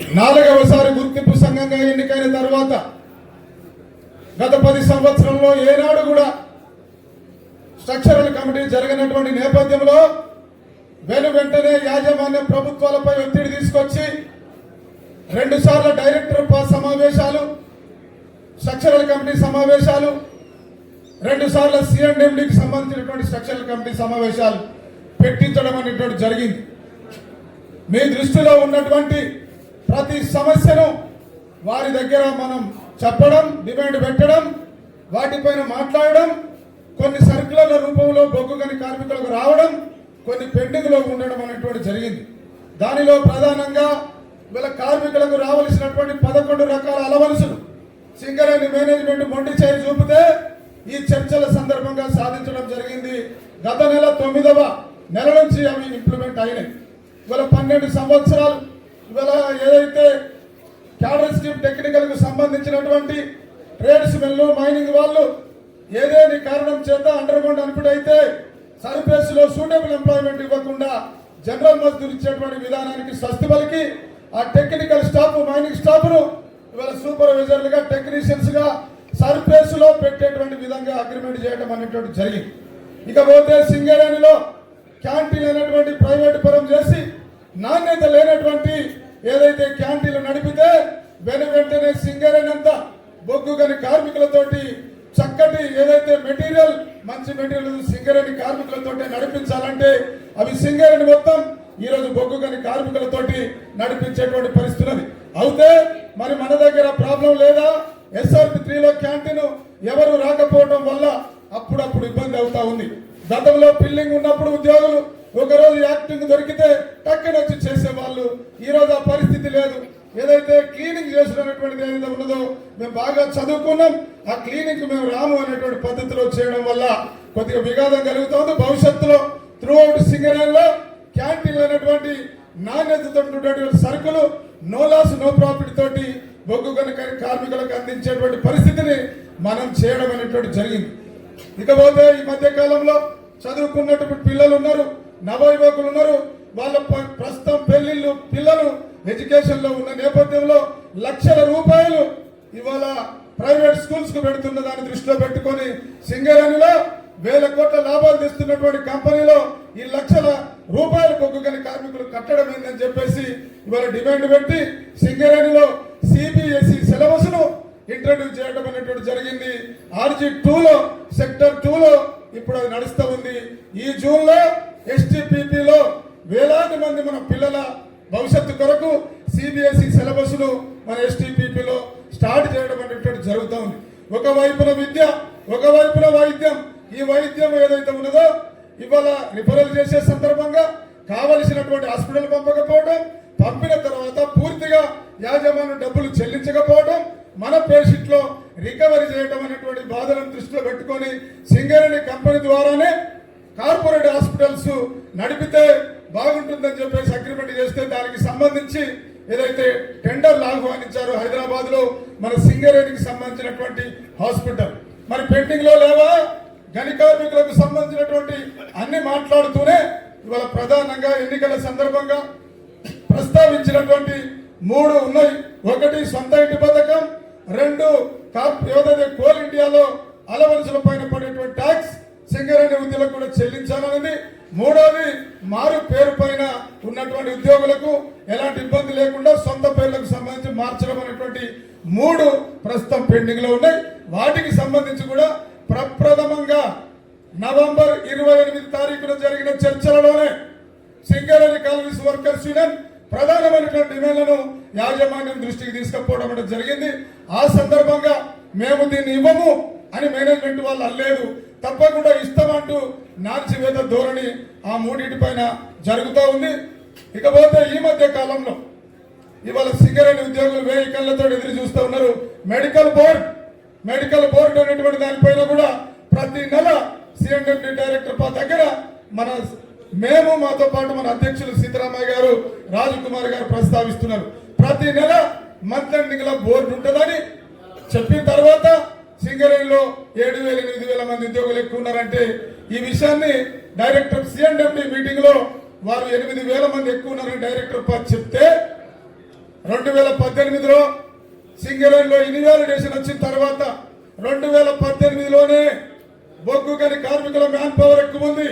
నాలుగవసారి గుర్తింపు సంఘంగా ఎన్నికైన తర్వాత గత పది సంవత్సరంలో ఏనాడు కూడా స్ట్రక్చరల్ కమిటీ జరిగినటువంటి నేపథ్యంలో వెను వెంటనే యాజమాన్య ప్రభుత్వాలపై ఒత్తిడి తీసుకొచ్చి రెండు సార్లు డైరెక్టర్ సమావేశాలు స్ట్రక్చరల్ కమిటీ సమావేశాలు రెండు సార్లు సిఎండిఎండికి సంబంధించినటువంటి స్ట్రక్చరల్ కమిటీ సమావేశాలు పెట్టించడం అనేటువంటి జరిగింది. మీ దృష్టిలో ఉన్నటువంటి ప్రతి సమస్యను వారి దగ్గర మనం చెప్పడం డిమాండ్ పెట్టడం వాటిపైన మాట్లాడడం కొన్ని సర్కులర్ల రూపంలో బొగ్గు కార్మికులకు రావడం కొన్ని పెండింగ్లో ఉండడం అనేటువంటి జరిగింది. దానిలో ప్రధానంగా వీళ్ళ కార్మికులకు రావలసినటువంటి పదకొండు రకాల అలవలసలు సింగరేణి మేనేజ్మెంట్ మొండి చేయి చూపితే ఈ చర్చల సందర్భంగా సాధించడం జరిగింది. గత నెల తొమ్మిదవ నెల నుంచి అవి ఇంప్లిమెంట్ అయినాయి. ఇవాళ పన్నెండు సంవత్సరాలు ఇవాళ ఏదైతే క్యాడర్ స్కీమ్ సంబంధించినటువంటి ట్రేడ్స్ మెన్లు మైనింగ్ వాళ్ళు ఏదేని కారణం చేత అండర్ గ్రౌండ్ అనుకుడైతే సర్ఫేస్ సూటబుల్ ఎంప్లాయ్మెంట్ ఇవ్వకుండా జనరల్ మజ్దూర్ ఇచ్చేటువంటి విధానానికి స్వస్తి పలికి ఆ టెక్నికల్ స్టాఫ్ మైనింగ్ స్టాఫ్ను ఇవాళ సూపర్వైజర్లుగా టెక్నీషియన్స్గా సర్ఫేస్లో పెట్టేటువంటి విధంగా అగ్రిమెంట్ చేయడం అనేటువంటి జరిగింది. ఇకపోతే సింగరేణిలో క్యాంటీన్ అనేటువంటి ప్రైవేట్ పరం చేసి నాణ్యత లేనటువంటి ఏదైతే క్యాంటీన్లు నడిపితే వెను వెంటనే సింగరేణి బొగ్గు గని కార్మికులతోటి చక్కటి ఏదైతే మెటీరియల్ మంచి మెటీరియల్ సింగరేణి కార్మికులతోటి నడిపించాలంటే అవి సింగరేణి మొత్తం ఈ రోజు బొగ్గు గని కార్మికులతోటి నడిపించేటువంటి పరిస్థితి అయితే మరి మన దగ్గర ప్రాబ్లం లేదా? ఎస్ఆర్పి త్రీలో క్యాంటీన్ ఎవరు రాకపోవడం వల్ల అప్పుడప్పుడు ఇబ్బంది అవుతా ఉంది. గతంలో పిల్లింగ్ ఉన్నప్పుడు ఉద్యోగులు ఒక రోజు యాక్టింగ్ దొరికితే టక్కన వచ్చి చేసేవాళ్ళు. ఈరోజు ఆ పరిస్థితి లేదు. ఏదైతే క్లీనింగ్ చేసినటువంటిది ఏదైతే ఉన్నదో మేము బాగా చదువుకున్నాం. ఆ క్లీనింగ్ మేము రాము అనేటువంటి పద్ధతిలో చేయడం వల్ల కొద్దిగా విఘాతం కలుగుతుంది భవిష్యత్తులో త్రూ అవుట్ సింగరేణిలో క్యాంటీన్ అనేటువంటి నాణ్యతతో ఉన్నటువంటి సరుకులు నో లాస్ నో ప్రాఫిట్ తోటి బొగ్గు కనుక కార్మికులకు అందించేటువంటి పరిస్థితిని మనం చేయడం అనేటువంటి జరిగింది. ఇకపోతే ఈ మధ్య కాలంలో చదువుకున్నటువంటి పిల్లలు ఉన్నారు. నవ యువకులు ఉన్నారు. వాళ్ళ ప్రస్తుతం పెళ్ళిళ్ళు పిల్లలు ఎడ్యుకేషన్లో ఉన్న నేపథ్యంలో లక్షల రూపాయలు ఇవాళ ప్రైవేట్ స్కూల్స్కు పెడుతున్న దాన్ని దృష్టిలో పెట్టుకొని సింగరేణిలో వేల కోట్ల లాభాలు తెస్తున్నటువంటి కంపెనీలో ఈ లక్షల రూపాయలు కొక్కుగని కార్మికులు కట్టడం ఏందని చెప్పేసి ఇవాళ డిమాండ్ పెట్టి సింగరేణిలో సిబిఎస్ఈ సిలబస్ను ఇంట్రడ్యూస్ చేయడం అనేటువంటి జరిగింది. ఆర్జీ టూలో సెక్టర్ టూలో ఇప్పుడు అది నడుస్తూ ఉంది. ఈ జూన్లో ఎస్టీపీపీలో వేలాది మంది మన పిల్లల భవిష్యత్తు కొరకు సిబిఎస్ఈ సిలబస్ను మన ఎస్టీపీపీలో స్టార్ట్ చేయడం అనేటువంటి జరుగుతూ ఉంది. ఒకవైపున విద్య ఒకవైపున వైద్యం. ఈ వైద్యం ఏదైతే ఉన్నదో ఇవాళ రిఫరల్ చేసే సందర్భంగా కావలసినటువంటి హాస్పిటల్ పంపకపోవడం పంపిన తర్వాత పూర్తిగా యాజమాన్యం డబ్బులు చెల్లించకపోవడం మన పేషెంట్లో రికవరీ చేయడం అనేటువంటి బాధలను దృష్టిలో పెట్టుకొని సింగరేణి కంపెనీ ద్వారానే కార్పొరేట్ హాస్పిటల్స్ నడిపితే బాగుంటుందని చెప్పేసి అగ్రిమెంట్ చేస్తే దానికి సంబంధించి ఏదైతే టెండర్లు ఆహ్వానించారో హైదరాబాద్లో మన సింగరేణికి సంబంధించినటువంటి హాస్పిటల్. మరి పెండింగ్లో లేవా? గని కార్మికులకు సంబంధించినటువంటి అన్ని మాట్లాడుతూనే ఇవాళ ప్రధానంగా ఎన్నికల సందర్భంగా ప్రస్తావించినటువంటి మూడు ఉన్నాయి. ఒకటి సొంత ఇంటి పథకం రెండు కాప్ ఏదైతే కోల్ ఇండియాలో అలవలసుల పైన పడేటువంటి ట్యాక్స్ సింగరేణి ఉద్యోగులకు కూడా చెల్లించాలనేది మూడోది మారు పేరు పైన ఉన్నటువంటి ఉద్యోగులకు ఎలాంటి ఇబ్బంది లేకుండా సొంత పేర్లకు సంబంధించి మార్చడం అనేటువంటి మూడు ప్రస్తుతం పెండింగ్లో ఉన్నాయి. వాటికి సంబంధించి కూడా ప్రప్రథమంగా నవంబర్ ఇరవై ఎనిమిది తారీఖున జరిగిన చర్చలలోనే సింగరేణి కాలనీస్ వర్కర్స్ యూనియన్ ప్రధానమైనటువంటి డిమాండ్లను యాజమాన్యం దృష్టికి తీసుకుపోవడం అనేది జరిగింది. ఆ సందర్భంగా మేము దీన్ని ఇవ్వము అని మేనేజ్మెంట్ వాళ్ళు అనలేదు. తప్పకుండా ఇస్తామంటూ నాల్చివేత ధోరణి ఆ మూడింటి పైన జరుగుతూ ఉంది. ఇకపోతే ఈ మధ్య కాలంలో ఇవాళ సిగరెట్ ఉద్యోగులు వేయి కళ్ళతో ఎదురు చూస్తూ ఉన్నారు. మెడికల్ బోర్డ్ మెడికల్ బోర్డు అనేటువంటి దానిపైన కూడా ప్రతి నెల సిఎండబ్ల్యూ డైరెక్టర్ పా దగ్గర మన మేము మాతో పాటు మన అధ్యక్షులు సీతారామయ్య గారు రాజకుమార్ గారు ప్రస్తావిస్తున్నారు. ప్రతి నెల మంత్రి ఎండింగ్ బోర్డు ఉంటుందని చెప్పిన తర్వాత సింగరేణిలో ఏడు వేల ఎనిమిది వేల మంది ఉద్యోగులు ఎక్కువ ఉన్నారంటే ఈ విషయాన్ని డైరెక్టర్ సిఎండి మీటింగ్లో వారు ఎనిమిది వేల మంది ఎక్కువ ఉన్నారని డైరెక్టర్ చెప్తే రెండు వేల పద్దెనిమిదిలో సింగరేణిలో ఇన్వాలిడేషన్ వచ్చిన తర్వాత రెండు వేల పద్దెనిమిదిలోనే బొగ్గు గని కార్మికుల మ్యాన్ పవర్ ఎక్కువ ఉంది.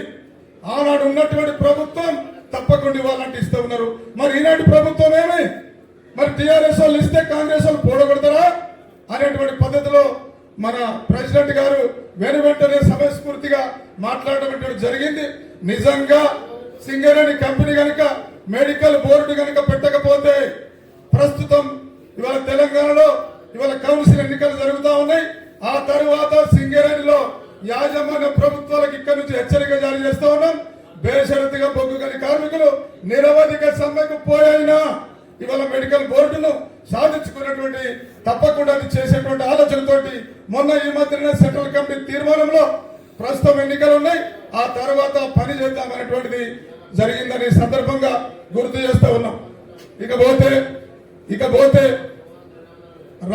ఆనాడు ఉన్నటువంటి ప్రభుత్వం తప్పకుండా ఇవ్వాలంటే ఇస్తూ ఉన్నారు. మరి ఈనాటి ప్రభుత్వం ఏమి? మరి టిఆర్ఎస్ వాళ్ళు ఇస్తే కాంగ్రెస్ వాళ్ళు పోడగొడతారా? అనేటువంటి పద్ధతిలో మన ప్రెసిడెంట్ గారు వెను వెంటనే సమయస్ఫూర్తిగా మాట్లాడటం జరిగింది. నిజంగా సింగరేణి కంపెనీ కనుక మెడికల్ బోర్డు కనుక పెట్టకపోతే ప్రస్తుతం ఇవాళ తెలంగాణలో ఇవాళ కౌన్సిల్ ఎన్నికలు జరుగుతూ ఉన్నాయి. ఆ తరువాత సింగరేణిలో యాజమాన్య ప్రభుత్వాలకు ఇక్కడి నుంచి హెచ్చరిక జారీ చేస్తూ ఉన్నాం. బేషరతుగా బొగ్గు కార్మికులు నిరవధిక సమ్మెకు పోయినా ఇవాళ మెడికల్ బోర్డును సాధించుకున్నటువంటి తప్పకుండా అది చేసేటువంటి ఆలోచనతోటి మొన్న ఈ మధ్యన సెంట్రల్ కమిటీ తీర్మానంలో ప్రస్తుతం ఎన్నికలు ఉన్నాయి. ఆ తర్వాత పని చేద్దామనేటువంటిది జరిగిందని సందర్భంగా గుర్తు చేస్తూ ఉన్నాం. ఇకపోతే ఇకపోతే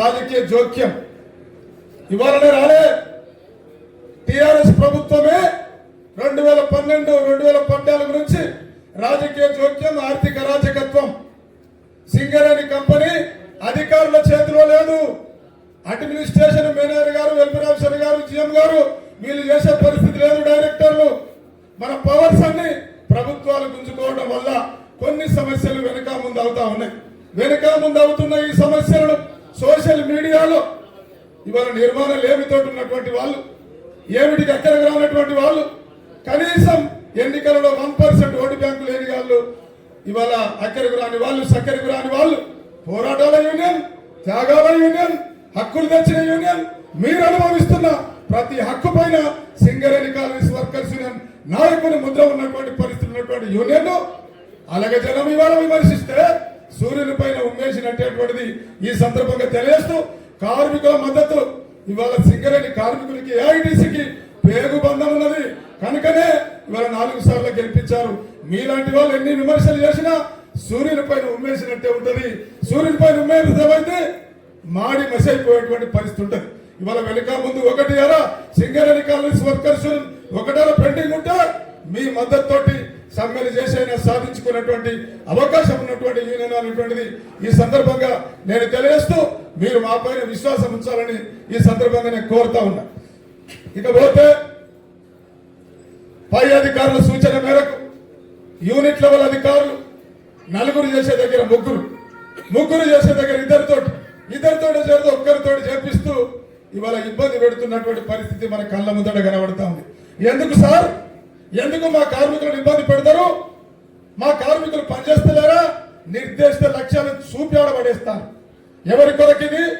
రాజకీయ జోక్యం. ఇవాళనే రాలే. టిఆర్ఎస్ ప్రభుత్వమే రెండు వేల పన్నెండు రెండు వేల పద్నాలుగు నుంచి రాజకీయ జోక్యం ఆర్థిక రాజకత్వం. సింగరేణి కంపెనీ అధికారుల చేతిలో లేదు. అడ్మినిస్ట్రేషన్ మేనేజర్ గారు వెల్ఫేర్ ఆఫీసర్ గారు జిఎం గారు వీళ్ళు చేసే పరిస్థితి లేదు డైరెక్టర్లు. మన పవర్స్ అన్ని ప్రభుత్వాలు గుంజుకోవడం వల్ల కొన్ని సమస్యలు వెనుక ముందు అవుతా ఉన్నాయి. వెనుక ముందు అవుతున్న ఈ సమస్యలను సోషల్ మీడియాలో ఇవాళ నిర్మాణ లేమితోటి ఉన్నటువంటి వాళ్ళు ఏమిటికి అక్కడికి రానటువంటి వాళ్ళు కనీసం ఎన్నికలలో వన్ పర్సెంట్ ఓటు బ్యాంకు లేని వాళ్ళు ఇవాళ అక్కడికి రాని వాళ్ళు సక్కరికి రాని వాళ్ళు పోరాటాల యూనియన్ త్యాగాల యూనియన్ హక్కులు తెచ్చిన యూనియన్ మీరు అనుభవిస్తున్న ప్రతి హక్కు పైన సింగరేణి కాలనీస్ వర్కర్స్ యూనియన్ నాయకుని ముద్ర ఉన్నటువంటి పరిస్థితులు ఉన్నటువంటి యూనియన్ అలాగే జనం ఇవాళ విమర్శిస్తే సూర్యుని పైన ఉమ్మేసినటువంటిది ఈ సందర్భంగా తెలియజేస్తూ కార్మికుల మద్దతు. ఇవాళ సింగరేణి కార్మికులకి ఏఐటీసీకి పేగు బంధం ఉన్నది. కనుకనే ఇవాళ నాలుగు సార్లు గెలిపించారు. మీలాంటి వాళ్ళు ఎన్ని విమర్శలు చేసినా సూర్యుని పైన ఉమ్మేసినట్టే ఉంటుంది. సూర్యుని పైన ఉమ్మేసితే మాడి మసైపోయేటువంటి పరిస్థితి ఉంటుంది. ఇవాళ వెనుక ముందు ఒకటి అరా సింగరేణి కాలనీస్ వర్కర్స్ ఒకటారా పెండింగ్ ఉంటే మీ మద్దతు తోటి సమ్మెలు చేసైనా సాధించుకున్నటువంటి అవకాశం ఉన్నటువంటి యూనియన్ అనేటువంటిది ఈ సందర్భంగా నేను తెలియజేస్తూ మీరు మా పైన విశ్వాసం ఉంచాలని ఈ సందర్భంగా నేను కోరుతా ఉన్నా. ఇకపోతే పై అధికారుల సూచన మేరకు యూనిట్ లెవెల్ అధికారులు నలుగురు చేసే దగ్గర ముగ్గురు. ముగ్గురు చేసే దగ్గర ఇద్దరితోటి. ఇద్దరితోటి చేరితే ఒక్కరితోటి చేపిస్తూ ఇవాళ ఇబ్బంది పెడుతున్నటువంటి పరిస్థితి మన కళ్ళ ముందట కనబడతా ఉంది. ఎందుకు సార్? ఎందుకు మా కార్మికులను ఇబ్బంది పెడతారు? మా కార్మికులు పనిచేస్తలేరా? నిర్దేశిత లక్ష్యాలను చూపాడబడేస్తారు. ఎవరి కొరకు ఇది?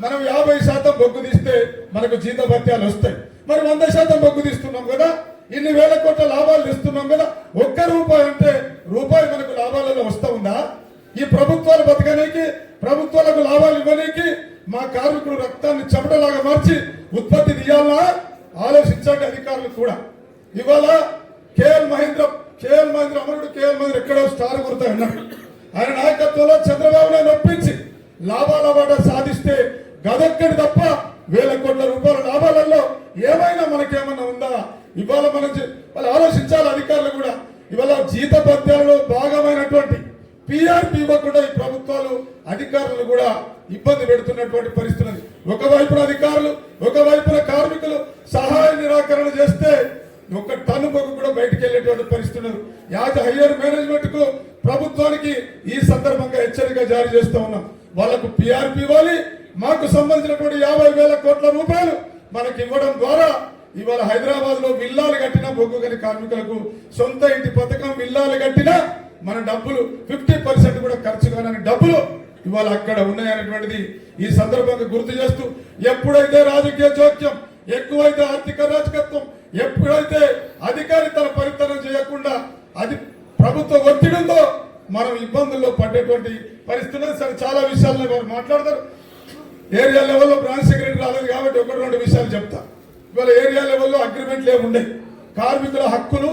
మనం యాభై శాతం బొగ్గు తీస్తే మనకు జీత భత్యాలు వస్తాయి. మరి వంద శాతం బొగ్గు తీస్తున్నాం కదా? ఇన్ని వేల కోట్ల లాభాలు ఇస్తున్నాం కదా ఒక్క రూపాయి అంటే రూపాయి మనకు లాభాలలో వస్తా ఉందా? ఈ ప్రభుత్వాలు బతకనీకి ప్రభుత్వాలకు లాభాలు ఇవ్వనీకి మా కార్మికులు రక్తాన్ని చెమటలాగా మార్చి ఉత్పత్తి తీయాలా? ఆలోచించండి అధికారులు కూడా. ఇవాళ కేఎల్ మహేంద్ర కేఎల్ మహేంద్ర అమరుడు కేఎల్ మహేంద్ర ఎక్కడో స్టార్ గుర్తా ఉన్నాడు. ఆయన నాయకత్వంలో చంద్రబాబు నాయుడు ఒప్పించి లాభాల వాట సాధిస్తే గదొక్కడి తప్ప వేల కోట్ల రూపాయల లాభాలలో ఏమైనా మనకేమన్నా ఉందా ఇవాళ మనం చే- వాళ్ళు ఆలోచించాలి అధికారులు కూడా ఇవాళ జీత భత్యాలలో భాగమైనటువంటి పిఆర్పి ఇవ్వకుండా ఈ ప్రభుత్వాలు అధికారులు కూడా ఇబ్బంది పెడుతున్నటువంటి పరిస్థితి ఉంది. ఒకవైపున అధికారులు ఒకవైపున కార్మికులు సహాయ నిరాకరణ చేస్తే ఒక టన్ను బొగ్గు కూడా బయటికి వెళ్ళేటువంటి పరిస్థితి ఉన్నది యాజ్ హయ్యర్ మేనేజ్మెంట్కు ప్రభుత్వానికి ఈ సందర్భంగా హెచ్చరిక జారీ చేస్తూ ఉన్నాం వాళ్ళకు పిఆర్పి ఇవ్వాలి సంబంధించినటువంటి యాభై వేల కోట్ల రూపాయలు మనకి ఇవ్వడం ద్వారా ఇవాళ హైదరాబాద్లో విల్లాలు కట్టిన బొగ్గు గని కార్మికులకు సొంత ఇంటి పథకం విల్లాలు కట్టిన మన డబ్బులు ఫిఫ్టీ పర్సెంట్ కూడా ఖర్చు కాని డబ్బులు ఇవాళ అక్కడ ఉన్నాయనేటువంటిది ఈ సందర్భంగా గుర్తు చేస్తూ ఎప్పుడైతే రాజకీయ జోక్యం ఎక్కువైతే ఆర్థిక రాజకత్వం ఎప్పుడైతే అధికారి తన పరితనం చేయకుండా అది ప్రభుత్వ ఒత్తిడితో మనం ఇబ్బందుల్లో పడ్డేటువంటి పరిస్థితులు. చాలా విషయాల్లో వారు మాట్లాడతారు. ఏరియా లెవెల్లో బ్రాంచ్ సెక్రటరీ రాలేదు కాబట్టి ఒకటి రెండు విషయాలు చెప్తా. ఇవాళ ఏరియా లెవెల్లో అగ్రిమెంట్లు ఏముండే కార్మికుల హక్కులు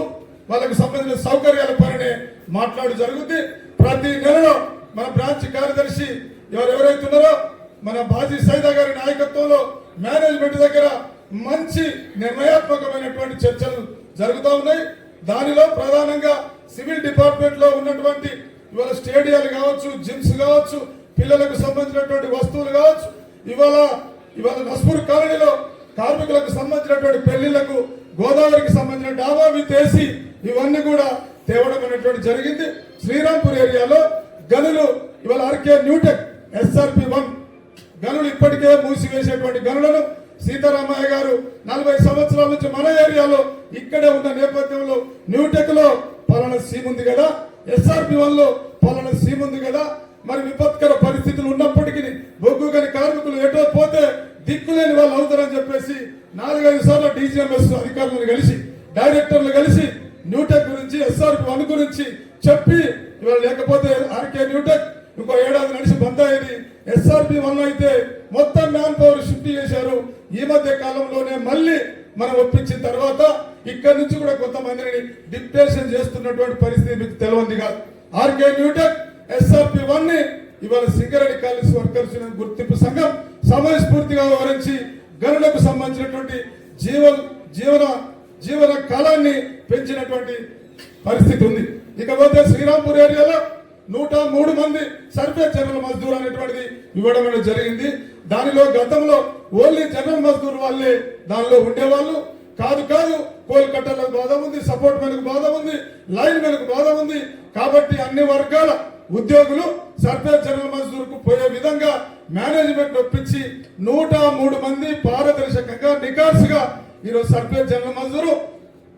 వాళ్ళకి సంబంధించిన సౌకర్యాల పైనే మాట్లాడు జరుగుద్ది. ప్రతి నెలలో మన బ్రాంచ్ కార్యదర్శి ఎవరెవరైతే ఉన్నారో మన బాజీ సైదా గారి నాయకత్వంలో మేనేజ్మెంట్ దగ్గర మంచి నిర్ణయాత్మకమైనటువంటి చర్చలు జరుగుతూ ఉన్నాయి. దానిలో ప్రధానంగా సివిల్ డిపార్ట్మెంట్లో ఉన్నటువంటి ఇవాళ స్టేడియాలు కావచ్చు జిమ్స్ కావచ్చు పిల్లలకు సంబంధించినటువంటి వస్తువులు కావచ్చు ఇవాళ ఇవాళ నస్పూర్ కాలనీలో కార్మికులకు సంబంధించినటువంటి పెళ్ళిళ్ళకు గోదావరికి సంబంధించిన డాబా విత్తేసి ఇవన్నీ కూడా తేవడం అనేటువంటి జరిగింది. శ్రీరాంపూర్ ఏరియాలో గనులు ఇవాళ ఆర్కే న్యూటెక్ ఎస్ఆర్పి వన్ గనులు ఇప్పటికే మూసివేసేటువంటి గనులను సీతారామయ్య గారు నలభై సంవత్సరాల నుంచి మన ఏరియాలో ఇక్కడే ఉన్న నేపథ్యంలో న్యూటెక్లో పలానా సీమ్ ఉంది కదా ఎస్ఆర్పి వన్లో పలానా సీమ్ ఉంది కదా మరి విపత్కర పరిస్థితులు ఉన్నప్పటికీ బొగ్గు గని కార్మికులు ఎటో పోతే దిక్కులేని వాళ్ళు అవుతారని చెప్పేసి నాలుగైదు సార్లు డీజీఎంఎస్ అధికారులను కలిసి డైరెక్టర్లు కలిసి న్యూటెక్ గురించి ఎస్ఆర్ వన్ గురించి చెప్పి ఇవాళ లేకపోతే ఆర్కే న్యూటెక్ ఇంకో ఏడాది నడిచి బంద్ అయ్యేది. ఎస్ఆర్పి వన్ అయితే మొత్తం మ్యాన్ పవర్ షిఫ్ట్ చేశారు. ఈ మధ్య కాలంలోనే మళ్ళీ మనం ఒప్పించిన తర్వాత ఇక్కడ నుంచి కూడా కొంతమందిని డిప్టేషన్ చేస్తున్నటువంటి పరిస్థితి మీకు తెలియంది కాదు. ఆర్కే న్యూటెక్ ఎస్ఆర్పి వన్ని ఇవాళ సింగరేణి కాలేజ్ వర్కర్స్ గుర్తింపు సంఘం సమయస్ఫూర్తిగా వివరించి గనులకు సంబంధించినటువంటి జీవ జీవన జీవన కాలాన్ని పెంచినటువంటి పరిస్థితి ఉంది. ఇకపోతే శ్రీరాంపూర్ ఏరియాలో నూట మూడు మంది సర్వే జనరల్ మజ్దూర్ అనేటువంటిది ఇవ్వడం అనేది జరిగింది. దానిలో గతంలో ఓన్లీ జనరల్ మజ్దూర్ వాళ్ళే దానిలో ఉండేవాళ్ళు. కాదు కాదు కోల్కట్టాలకు బాధ ఉంది సపోర్ట్ మెనకు బాధ ఉంది లైన్ మెనకు బాధ ఉంది. కాబట్టి అన్ని వర్గాల ఉద్యోగులు సర్వే జనరల్ మజ్దూర్కు పోయే విధంగా మేనేజ్మెంట్ ఒప్పించి నూట మూడు మంది పారదర్శకంగా నికార్సుగా ఈరోజు సర్వే జనరల్ మంజూరు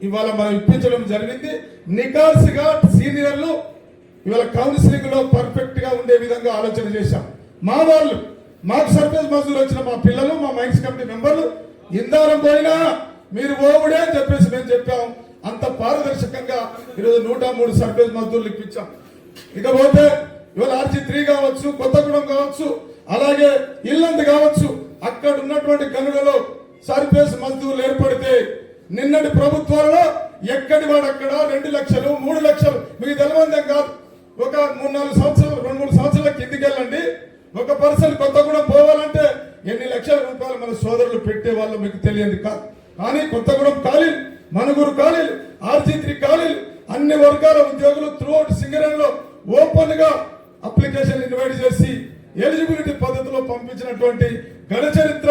ఇవాళ మనం ఇప్పించడం జరిగింది. నికార్సుగా సీనియర్లు ఇవాళ కౌన్సిలింగ్లో పర్ఫెక్ట్గా ఉండే విధంగా ఆలోచన చేశాం. మా వాళ్ళు మాకు సర్వీస్ మజూరు వచ్చిన మా పిల్లలు మా మైన్స్ కమిటీ మెంబర్లు ఇందారం పోయినా మీరు ఓవుడే అని చెప్పేసి మేము చెప్పాం. అంత పారదర్శకంగా ఈరోజు నూట మూడు సర్వీస్ మజూర్లు ఇప్పించాం. ఇకపోతే ఇవాళ ఆర్జీ త్రీ కావచ్చు కొత్తగూడెం కావచ్చు అలాగే ఇల్లందు కావచ్చు అక్కడ ఉన్నటువంటి గనులలో సర్ఫేస్ మజ్దూర్లు ఏర్పడితే నిన్నటి ప్రభుత్వాలలో ఎక్కడి వాడు అక్కడ? రెండు లక్షలు మూడు లక్షలు. మీకు తెలవందం కాదు. ఒక మూడు నాలుగు సంవత్సరాలు రెండు మూడు సంవత్సరాల కిందికి వెళ్ళండి ఒక పర్సన్ కొత్తగూడెం పోవాలంటే ఎన్ని లక్షల రూపాయలు మన సోదరులు పెట్టే వాళ్ళు మీకు తెలియదు కాదు. కానీ కొత్తగూడెం ఖాళీలు మనుగురు ఖాళీలు ఆర్జీ త్రీ ఖాళీలు అన్ని వర్గాల ఉద్యోగులు త్రూఅవుట్ సింగరేణిలో ఓపెన్గా అప్లికేషన్ ఇన్వైట్ చేసి ఎలిజిబిలిటీ పద్ధతిలో పంపించినటువంటి ఘన చరిత్ర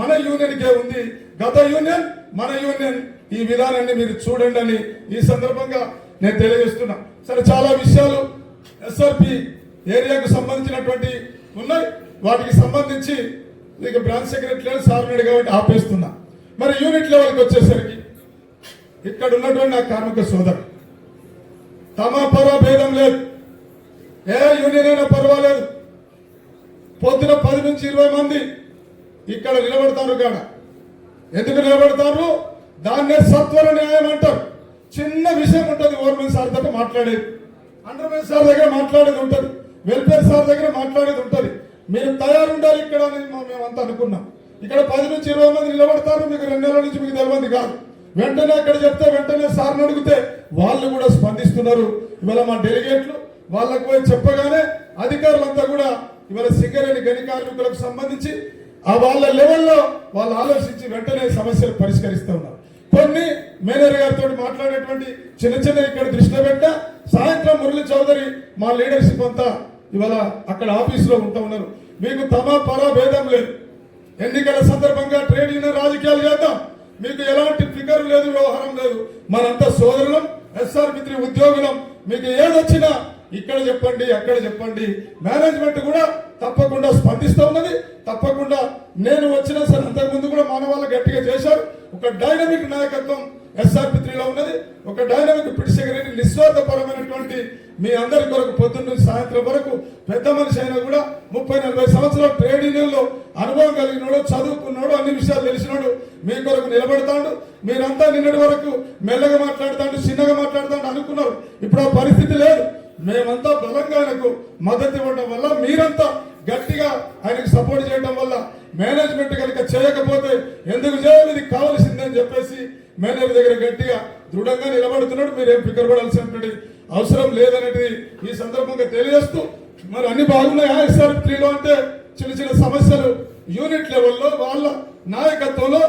మన యూనియన్ కే ఉంది. గత యూనియన్ మన యూనియన్ ఈ విధానాన్ని మీరు చూడండి అని ఈ సందర్భంగా నేను తెలియజేస్తున్నా. సరే చాలా విషయాలు ఎస్ఆర్పి ఏరియాకు సంబంధించినటువంటి ఉన్నాయి. వాటికి సంబంధించి ఇక బ్రాంచ్ సెక్రటరీ సార్ ఉన్నాడు కాబట్టి ఆపేస్తున్నా. మరి యూనిట్ లెవెల్కి వచ్చేసరికి ఇక్కడ ఉన్నటువంటి నా కార్మిక సోదరు తమ పర భేదం లేదు. ఏ యూనియన్ అయినా పర్వాలేదు. పొద్దున పది నుంచి ఇరవై మంది ఇక్కడ నిలబడతారు కాడ. ఎందుకు నిలబడతారు? దాన్నే సత్వర న్యాయం అంటారు. చిన్న విషయం ఉంటుంది గవర్నమెంట్ సార్ దగ్గర మాట్లాడేది. అండర్మెంట్ సార్ దగ్గర మాట్లాడేది ఉంటుంది. వెల్ఫేర్ సార్ దగ్గర మాట్లాడేది ఉంటుంది. మీరు తయారుండాలి ఇక్కడ అని మేమంతా అనుకున్నాం. ఇక్కడ పది నుంచి ఇరవై మంది నిలబడతారు. మీకు రెండు నెలల నుంచి మీకు తెలియదు కాదు. వెంటనే అక్కడ చెప్తే వెంటనే సార్ని అడిగితే వాళ్ళు కూడా స్పందిస్తున్నారు. ఇవాళ మా డెలిగేట్లు వాళ్ళకు పోయి చెప్పగానే అధికారులంతా కూడా ఇవాళ సింగరేణి గని కార్మికులకు సంబంధించి ఆ వాళ్ళ లెవెల్లో వాళ్ళు ఆలోచించి వెంటనే సమస్యలు పరిష్కరిస్తూ ఉన్నారు. కొన్ని మేనేజర్ గారితో మాట్లాడేటువంటి చిన్న చిన్న ఇక్కడ దృష్టిలో పెట్టా సాయంత్రం మురళి చౌదరి మా లీడర్షిప్ అంతా ఇవాళ అక్కడ ఆఫీసులో ఉంటా ఉన్నారు. మీకు తమ పరాభేదం లేదు. ఎన్నికల సందర్భంగా ట్రేడ్ యూనియన్ రాజకీయాలు చేద్దాం. మీకు ఎలాంటి ఫిగర్ లేదు వ్యవహారం లేదు. మనంతా సోదరులం ఎస్ఆర్ మిత్రి ఉద్యోగులం. మీకు ఏదొచ్చినా ఇక్కడ చెప్పండి అక్కడ చెప్పండి. మేనేజ్మెంట్ కూడా తప్పకుండా స్పందిస్తూ ఉన్నది. తప్పకుండా నేను వచ్చిన సరే అంతకు ముందు కూడా మన వాళ్ళు గట్టిగా చేశారు. ఒక డైనమిక్ నాయకత్వం ఎస్ఆర్పి త్రీలో ఉన్నది. ఒక డైనమిక్ పిడిసెక్రటరీ నిస్వార్థపరమైనటువంటి మీ అందరి కొరకు పొద్దున్న నుంచి సాయంత్రం వరకు పెద్ద మనిషి అయినా కూడా ముప్పై నలభై సంవత్సరాలు ట్రేడ్ యూనియన్లో అనుభవం కలిగినోడు చదువుకున్నాడు అన్ని విషయాలు తెలిసినోడు మీ కొరకు నిలబడతాడు. మీరంతా నిన్నటి వరకు మెల్లగా మాట్లాడతాడు చిన్నగా మాట్లాడతాడు అనుకున్నారు. ఇప్పుడు ఆ పరిస్థితి లేదు. మేమంతా బలంగా ఆయనకు మద్దతు ఇవ్వడం వల్ల మీరంతా గట్టిగా ఆయనకు సపోర్ట్ చేయడం వల్ల మేనేజ్మెంట్ కనుక చేయకపోతే ఎందుకు చేయాలి? ఇది కావలసిందని చెప్పేసి మేనేజర్ దగ్గర గట్టిగా దృఢంగా నిలబడుతున్నాడు. మీరేం ఫికర్ పడాల్సినటువంటి అవసరం లేదనేది ఈ సందర్భంగా తెలియజేస్తూ మరి అన్ని బాగున్నాయా ఎస్ఆర్ త్రీలో? అంటే చిన్న చిన్న సమస్యలు యూనిట్ లెవెల్లో వాళ్ళ నాయకత్వంలో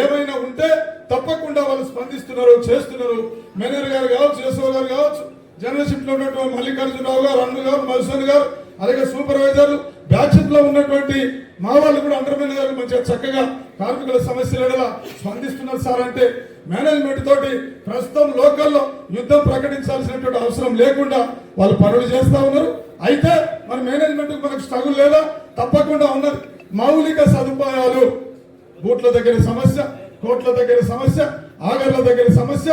ఏమైనా ఉంటే తప్పకుండా వాళ్ళు స్పందిస్తున్నారు చేస్తున్నారు. మేనేజర్ గారు కావచ్చు యశో గారు కావచ్చు జర్నలిస్ట్లో ఉన్నటువంటి మల్లికార్జునరావు గారు అన్ను గారు మధుసూన్ గారు అలాగే సూపర్వైజర్లు బ్యాచ్లో లో ఉన్నటువంటి మా వాళ్ళు కూడా అండర్ గారు మంచిగా చక్కగా కార్మికుల సమస్యలు స్పందిస్తున్నారు సార్ అంటే మేనేజ్మెంట్ తోటి ప్రస్తుతం లోకల్లో యుద్ధం ప్రకటించాల్సినటువంటి అవసరం లేకుండా వాళ్ళు పనులు చేస్తా ఉన్నారు. అయితే మన మేనేజ్మెంట్ మనకు స్ట్రగుల్ లేదా? తప్పకుండా ఉన్నది. మౌలిక సదుపాయాలు బూట్ల దగ్గర సమస్య కోట్ల దగ్గర సమస్య ఆగర్ల దగ్గర సమస్య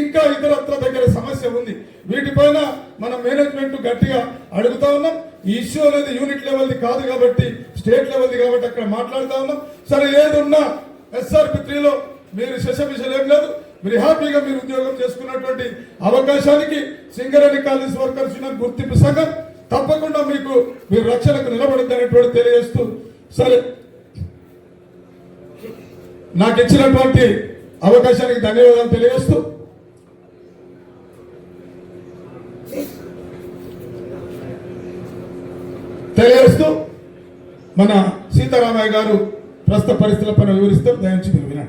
ఇంకా ఇతరత్ర దగ్గర సమస్య ఉంది. వీటిపైన మన మేనేజ్మెంట్ గట్టిగా అడుగుతా ఉన్నాం. ఈ ఇష్యూ అనేది యూనిట్ లెవెల్ది కాదు కాబట్టి స్టేట్ లెవెల్ది కాబట్టి అక్కడ మాట్లాడుతా ఉన్నాం. సరే ఏది ఉన్నా ఎస్ఆర్పి త్రీలో మీరు శశమిషలు ఏం లేదు. మీరు హ్యాపీగా మీరు ఉద్యోగం చేసుకున్నటువంటి అవకాశానికి సింగరేణి కాలేజ్ వర్కర్స్ ఉన్న గుర్తింపు సంఘం తప్పకుండా మీకు మీరు రక్షణకు నిలబడుతున్నటువంటి తెలియజేస్తూ సరే. నాకు ఇచ్చినటువంటి అవకాశానికి ధన్యవాదాలు తెలియజేస్తూ తెలియజేస్తూ మన సీతారామయ్య గారు ప్రస్తుత పరిస్థితుల పైన వివరిస్తూ దయించి మీరు వినండి.